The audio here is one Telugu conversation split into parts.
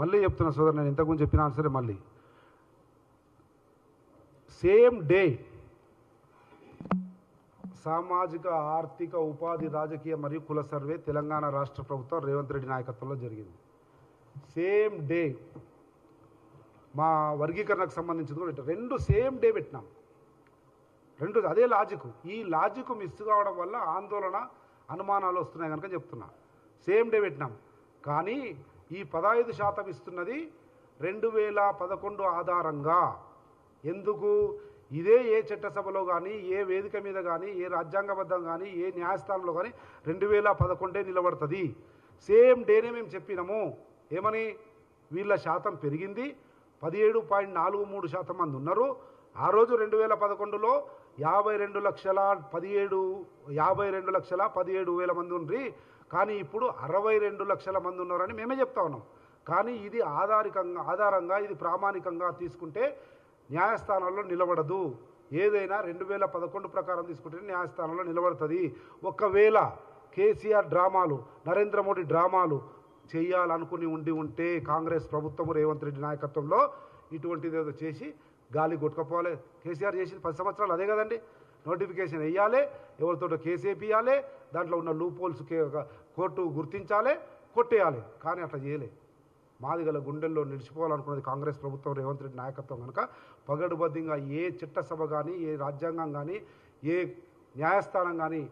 మళ్ళీ చెప్తున్నా సోదరు నేను ఇంతకుముందు చెప్పినా సరే మళ్ళీ. సేమ్ డే సామాజిక ఆర్థిక ఉపాధి రాజకీయ మరియు కుల సర్వే తెలంగాణ రాష్ట్ర ప్రభుత్వం రేవంత్ రెడ్డి నాయకత్వంలో జరిగింది. సేమ్ డే మా వర్గీకరణకు సంబంధించింది కూడా రెండు సేమ్ డే పెట్టినాం. రెండు అదే లాజిక్ ఈ లాజిక్ మిస్ కావడం వల్ల ఆందోళన అనుమానాలు వస్తున్నాయి కనుక చెప్తున్నా. సేమ్ డే పెట్టినాం. కానీ ఈ పదహైదు శాతం ఇస్తున్నది రెండు వేల పదకొండు ఆధారంగా. ఎందుకు? ఇదే ఏ చట్టసభలో కానీ ఏ వేదిక మీద కానీ ఏ రాజ్యాంగబద్ధం కానీ ఏ న్యాయస్థానంలో కానీ రెండు వేల పదకొండే నిలబడుతుంది. సేమ్ డేనే మేము చెప్పినాము. ఏమని? వీళ్ళ శాతం పెరిగింది. పదిహేడు పాయింట్ నాలుగు మూడు శాతం మంది ఉన్నారు. ఆ రోజు రెండు వేల పదకొండులో యాభై రెండు లక్షల పదిహేడు యాభై రెండు లక్షల పదిహేడు వేల మంది ఉండ్రి. కానీ ఇప్పుడు అరవై రెండు లక్షల మంది ఉన్నారని మేమే చెప్తా ఉన్నాం. కానీ ఇది ఆధారికంగా ఆధారంగా ఇది ప్రామాణికంగా తీసుకుంటే న్యాయస్థానంలో నిలబడదు. ఏదైనా రెండు వేల పదకొండు ప్రకారం తీసుకుంటే న్యాయస్థానంలో నిలబడుతుంది. ఒకవేళ కేసీఆర్ డ్రామాలు నరేంద్ర మోడీ డ్రామాలు చేయాలనుకుని ఉండి ఉంటే కాంగ్రెస్ ప్రభుత్వం రేవంత్ రెడ్డి నాయకత్వంలో ఇటువంటిది ఏదో చేసి గాలి కొట్టుకపోవాలి. కేసీఆర్ చేసిన పది సంవత్సరాలు అదే కదండి. నోటిఫికేషన్ వేయాలి ఎవరితో కేసు వేపియాలి దాంట్లో ఉన్న లూప్ హోల్స్ కోర్టు గుర్తించాలి కొట్టేయాలి. కానీ అట్లా చేయలే. మాదిగల గుండెల్లో నిలిచిపోవాలనుకున్నది కాంగ్రెస్ ప్రభుత్వం రేవంత్ రెడ్డి నాయకత్వం కనుక పగడుబద్దంగా ఏ చట్టసభ కానీ ఏ రాజ్యాంగం కానీ ఏ న్యాయస్థానం కానీ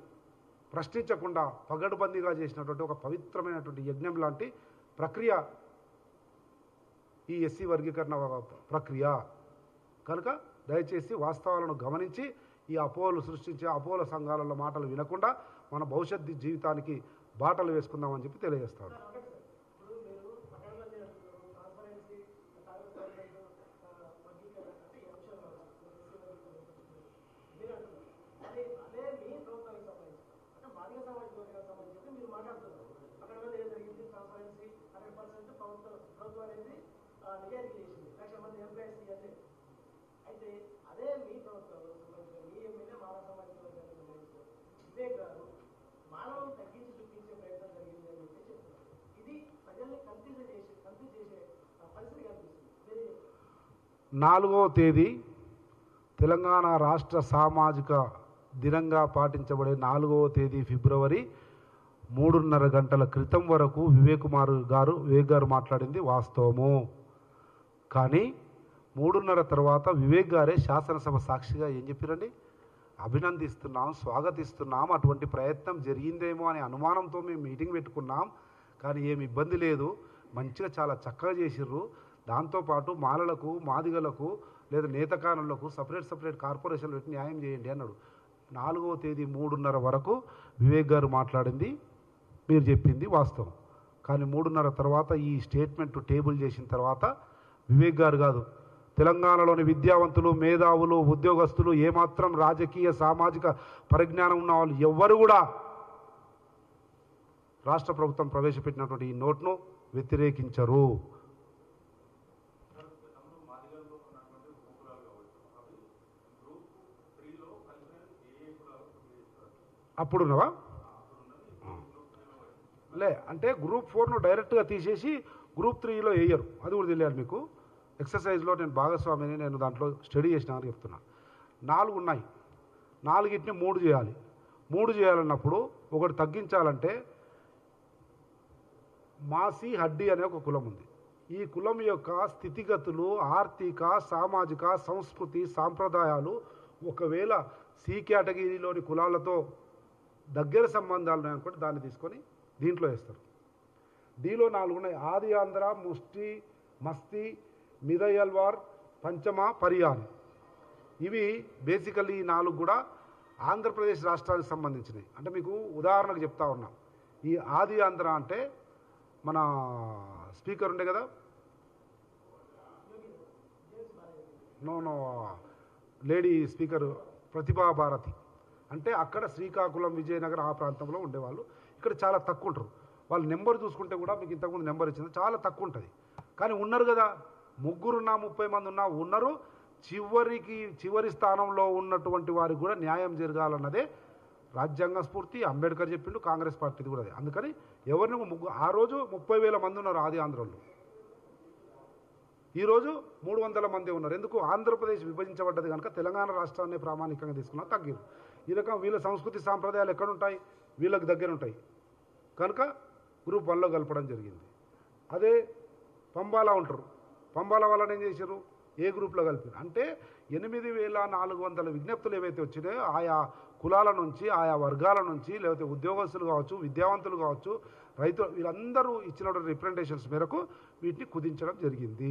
ప్రశ్నించకుండా పగడుబందీగా చేసినటువంటి ఒక పవిత్రమైనటువంటి యజ్ఞం లాంటి ప్రక్రియ ఈ ఎస్సీ వర్గీకరణ ప్రక్రియ. కనుక దయచేసి వాస్తవాలను గమనించి ఈ అపోహలు సృష్టించే అపోహల సంఘాలలో మాటలు వినకుండా మన భవిష్యత్ జీవితానికి బాటలు వేసుకుందామని చెప్పి తెలియజేస్తాను. అక్కడ ఏం జరిగింది? హండ్రెడ్ పర్సెంట్ ప్రభుత్వం ప్రభుత్వం అనేది నిజాయితీ చేసింది లక్ష మంది ఎంప్లాయీస్ ఇవన్నీ అయితే అదే మీ ప్రభుత్వంలో మీ ఎమ్మెల్యే మానవ సామాజిక వర్గానికి సంబంధించిన వివేక్ గారు మానవం తగ్గించి చూపించే ప్రయత్నం జరిగింది అని చెప్పి చెప్తున్నారు. ఇది ప్రజల్ని కన్ఫ్యూజ్ చేసే కన్ఫ్యూజ్ చేసే పరిస్థితి కనిపిస్తుంది. నాలుగవ తేదీ తెలంగాణ రాష్ట్ర సామాజిక దినంగా పాటించబడే నాలుగవ తేదీ ఫిబ్రవరి మూడున్నర గంటల క్రితం వరకు వివేకుమార్ గారు వివేక్ గారు మాట్లాడింది వాస్తవము. కానీ మూడున్నర తర్వాత వివేక్ గారే శాసనసభ సాక్షిగా ఏం చెప్పారండి? అభినందిస్తున్నాం స్వాగతిస్తున్నాం అటువంటి ప్రయత్నం జరిగిందేమో అనే అనుమానంతో మేము మీటింగ్ పెట్టుకున్నాం. కానీ ఏమి ఇబ్బంది లేదు. మంచిగా చాలా చక్కగా చేసిర్రు. దాంతోపాటు మాలలకు మాదిగలకు లేదా నేతకానులకు సపరేట్ సపరేట్ కార్పొరేషన్లు పెట్టి న్యాయం చేయండి అన్నాడు. నాలుగవ తేదీ మూడున్నర వరకు వివేక్ గారు మాట్లాడింది మీరు చెప్పింది వాస్తవం. కానీ మూడున్నర తర్వాత ఈ స్టేట్మెంట్ టేబుల్ చేసిన తర్వాత వివేక్ గారు కాదు తెలంగాణలోని విద్యావంతులు మేధావులు ఉద్యోగస్తులు ఏమాత్రం రాజకీయ సామాజిక పరిజ్ఞానం ఉన్న వాళ్ళు ఎవ్వరు కూడా రాష్ట్ర ప్రభుత్వం ప్రవేశపెట్టినటువంటి ఈ నోట్ను వ్యతిరేకించరు. అప్పుడున్నవా? లే అంటే గ్రూప్ ఫోర్ను డైరెక్ట్గా తీసేసి గ్రూప్ త్రీలో వేయరు అది కూడా తెలియాలి మీకు. ఎక్సర్సైజ్లో నేను భాగస్వామిని నేను దాంట్లో స్టడీ చేసిన అని చెప్తున్నా. నాలుగు ఉన్నాయి. నాలుగిటిని మూడు చేయాలి. మూడు చేయాలన్నప్పుడు ఒకటి తగ్గించాలంటే మాసి హడ్డీ అనే ఒక కులం ఉంది. ఈ కులం యొక్క స్థితిగతులు ఆర్థిక సామాజిక సంస్కృతి సాంప్రదాయాలు ఒకవేళ సి కేటగిరీలోని కులాలతో దగ్గర సంబంధాలు అనుకుంటే దాన్ని తీసుకొని దీంట్లో వేస్తారు. డీలో నాలుగు ఉన్నాయి. ఆది ఆంధ్ర ముష్టి మస్తి మిదయల్వార్ పంచమ పరియాన్. ఇవి బేసికల్లీ ఈ నాలుగు కూడా ఆంధ్రప్రదేశ్ రాష్ట్రానికి సంబంధించినవి. అంటే మీకు ఉదాహరణకు చెప్తా ఉన్నా. ఈ ఆది ఆంధ్ర అంటే మన స్పీకర్ ఉండే కదా? No no lady speaker Pratibha Bharati. అంటే అక్కడ శ్రీకాకుళం విజయనగరం ఆ ప్రాంతంలో ఉండేవాళ్ళు. ఇక్కడ చాలా తక్కువ ఉంటారు. వాళ్ళ నెంబర్ చూసుకుంటే కూడా మీకు ఇంతకుముందు నెంబర్ ఇచ్చింది. చాలా తక్కువ ఉంటుంది. కానీ ఉన్నారు కదా? ముగ్గురున్నా ముప్పై మంది ఉన్నా ఉన్నారు. చివరికి చివరి స్థానంలో ఉన్నటువంటి వారికి కూడా న్యాయం జరగాలన్నదే రాజ్యాంగ స్ఫూర్తి. అంబేద్కర్ చెప్పిండు కాంగ్రెస్ పార్టీది కూడా అదే. అందుకని ఎవరిని ముగ్గురు ఆ రోజు ముప్పై వేల మంది ఉన్నారు ఆది ఆంధ్రలో ఈరోజు మూడు వందల మంది ఉన్నారు. ఎందుకు? ఆంధ్రప్రదేశ్ విభజించబడ్డది కనుక తెలంగాణ రాష్ట్రాన్ని ప్రామాణికంగా తీసుకున్నా తగ్గిరు. ఈ రకం వీళ్ళ సంస్కృతి సాంప్రదాయాలు ఎక్కడుంటాయి? వీళ్ళకి దగ్గర ఉంటాయి కనుక గ్రూప్ వన్లో కలపడం జరిగింది. అదే పంబాలా ఉంటారు. పంబాల వాళ్ళని ఏం చేశారు? ఏ గ్రూప్లో కలిపారు? అంటే ఎనిమిది వేల నాలుగు వందల విజ్ఞప్తులు ఏవైతే వచ్చినాయో ఆయా కులాల నుంచి ఆయా వర్గాల నుంచి లేకపోతే ఉద్యోగస్తులు కావచ్చు విద్యావంతులు కావచ్చు రైతు వీళ్ళందరూ ఇచ్చినటువంటి రిప్రజెంటేషన్స్ మేరకు వీటిని కుదించడం జరిగింది.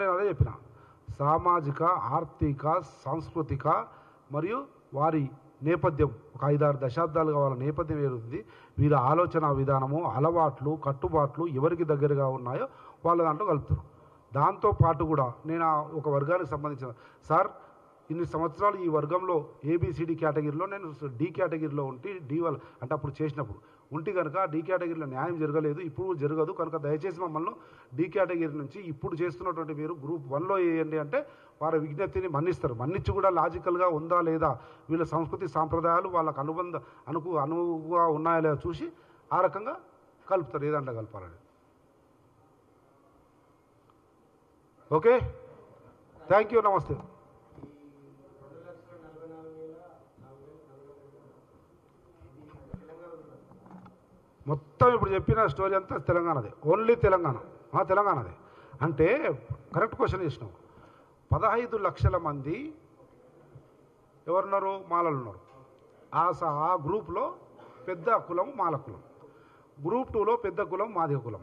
నేను అదే చెప్పిన. సామాజిక ఆర్థిక సాంస్కృతిక మరియు వారి నేపథ్యం. ఒక ఐదారు దశాబ్దాలుగా వాళ్ళ నేపథ్యం ఏరుంది వీరి ఆలోచన విధానము అలవాట్లు కట్టుబాట్లు ఎవరికి దగ్గరగా ఉన్నాయో వాళ్ళ దాంట్లో కలుపుతారు. దాంతో పాటు కూడా నేను ఒక వర్గానికి సంబంధించిన సార్ ఇన్ని సంవత్సరాలు ఈ వర్గంలో ఏబిసిడి కేటగిరీలో నేను డి కేటగిరీలో ఉంటే డి వాళ్ళ అంటే అప్పుడు చేసినప్పుడు. ఉంటే కనుక డి కేటగిరీలో న్యాయం జరగలేదు ఇప్పుడు జరగదు. కనుక దయచేసి మమ్మల్ని డి కేటగిరీ నుంచి ఇప్పుడు చేస్తున్నటువంటి మీరు గ్రూప్ వన్లో వేయండి అంటే వారి విజ్ఞప్తిని మన్నిస్తారు. మన్నించి కూడా లాజికల్గా ఉందా లేదా? వీళ్ళ సంస్కృతి సాంప్రదాయాలు వాళ్ళకు అనుబంధ అనుకు అనువుగా ఉన్నాయా లేదా చూసి ఆ రకంగా కలుపుతారు. ఏదంటే కలపాలని. ఓకే? థ్యాంక్ యూ నమస్తే రెండు లక్షల నలభై నాలుగు వేల నలభై నలభై ఇది తెలంగాణ మొత్తం ఇప్పుడు చెప్పిన స్టోరీ అంతా తెలంగాణదే. ఓన్లీ తెలంగాణ. మా తెలంగాణదే. అంటే కరెక్ట్ క్వశ్చన్ చేసినావు పదహైదు లక్షల మంది ఎవరున్నారు? మాలలు ఉన్నారు. ఆ స ఆ గ్రూప్లో పెద్ద కులం మాల కులం. గ్రూప్ టూలో పెద్ద కులం మాదిగ కులం.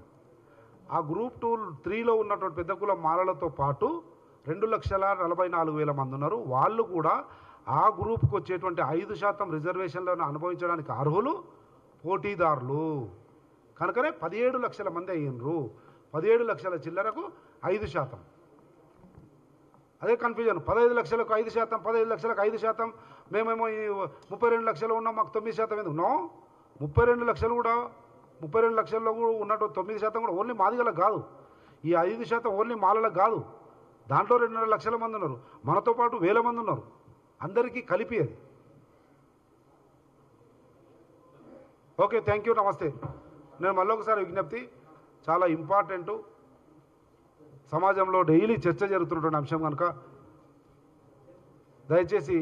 ఆ గ్రూప్ టూ త్రీలో ఉన్నటువంటి పెద్ద కులం మాలలతో పాటు రెండు లక్షల నలభై నాలుగు వేల మంది ఉన్నారు. వాళ్ళు కూడా ఆ గ్రూప్కి వచ్చేటువంటి ఐదు శాతం రిజర్వేషన్లను అనుభవించడానికి అర్హులు. పోటీదారులు. కనుకనే పదిహేడు లక్షల మంది అయ్యిండ్రు పదిహేడు లక్షల చిల్లరకు ఐదు శాతం. అదే కన్ఫ్యూజన్ పదహైదు లక్షలకు ఐదు శాతం పదహైదు లక్షలకు ఐదు శాతం. మేమేమో ఈ ముప్పై రెండు లక్షలు ఉన్నాం మాకు తొమ్మిది శాతం ఎందుకు? నో. ముప్పై రెండు లక్షలు కూడా ముప్పై రెండు లక్షల్లో కూడా ఉన్నట్టు తొమ్మిది శాతం కూడా ఓన్లీ మాదిగలకు కాదు. ఈ ఐదు శాతం ఓన్లీ మాలలకు కాదు. దాంట్లో రెండున్నర లక్షల మంది ఉన్నారు. మనతో పాటు వేల మంది ఉన్నారు. అందరికీ కలిపి అది. ఓకే థ్యాంక్ యూ నమస్తే. నేను మళ్ళీ ఒకసారి విజ్ఞప్తి చాలా ఇంపార్టెంట్ సమాజంలో డైలీ చర్చ జరుగుతున్నటువంటి అంశం కనుక దయచేసి